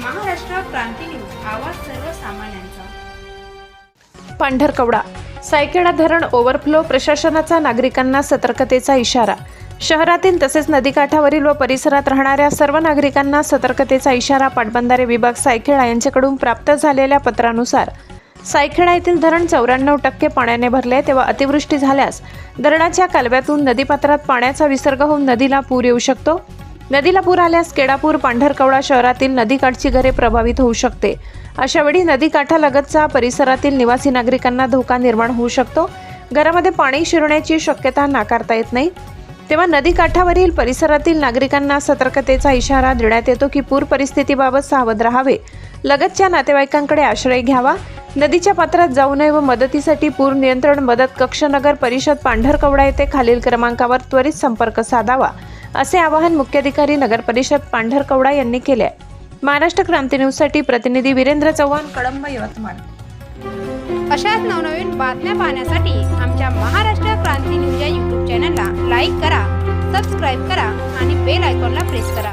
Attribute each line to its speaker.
Speaker 1: क्रांती news आवाज सर्वसामान्यांचा.
Speaker 2: पांढरकवडा. सायकेडा धरण ओव्हरफ्लो प्रशासनाचा नागरिकांना सतर्कतेचा इशारा. शहरातील तसेच नदीकाठावरील व परिसरात राहणाऱ्या सर्व नागरिकांना सतर्कतेचा इशारा पाटबंधारे विभाग सायखेडा यांच्याकडून प्राप्त झालेल्या पत्रानुसार सायखेडा येथील धरण चौऱ्याण्णव टक्के पाण्याने भरले तेव्हा अतिवृष्टी झाल्यास धरणाच्या कालव्यातून नदीपात्रात पाण्याचा विसर्ग होऊन नदीला पूर येऊ शकतो. नदीला पूर आल्यास केडापूर पांढरकवडा शहरातील नदीकाठची घरे प्रभावित होऊ शकते. अशावेळी नदीकाठालगतचा परिसरातील निवासी नागरिकांना धोका निर्माण होऊ शकतो. घरामध्ये पाणी शिरण्याची शक्यता नाकारता येत नाही. तेव्हा नदीकाठावरील परिसरातील नागरिकांना सतर्कतेचा इशारा देण्यात येतो की पूर परिस्थितीबाबत सावध राहावे. लगतच्या नातेवाईकांकडे आश्रय घ्यावा. नदीच्या पात्रात जाऊ नये व मदतीसाठी पूर नियंत्रण मदत कक्षनगर परिषद पांढरकवडा येथे खालील क्रमांकावर त्वरित संपर्क साधावा. असे आवाहन मुख्याधिकारी नगर परिषद पांढरकवडा यांनी केले आहे. महाराष्ट्र क्रांती न्यूजसाठी प्रतिनिधी वीरेंद्र चव्हाण कळंब यवतमाळ.
Speaker 3: अशाच नवनवीन बातम्या पाहण्यासाठी आमच्या महाराष्ट्र क्रांती न्यूज या यूट्यूब चॅनलला लाईक करा सबस्क्राईब करा आणि बेल आयकॉनला प्रेस करा.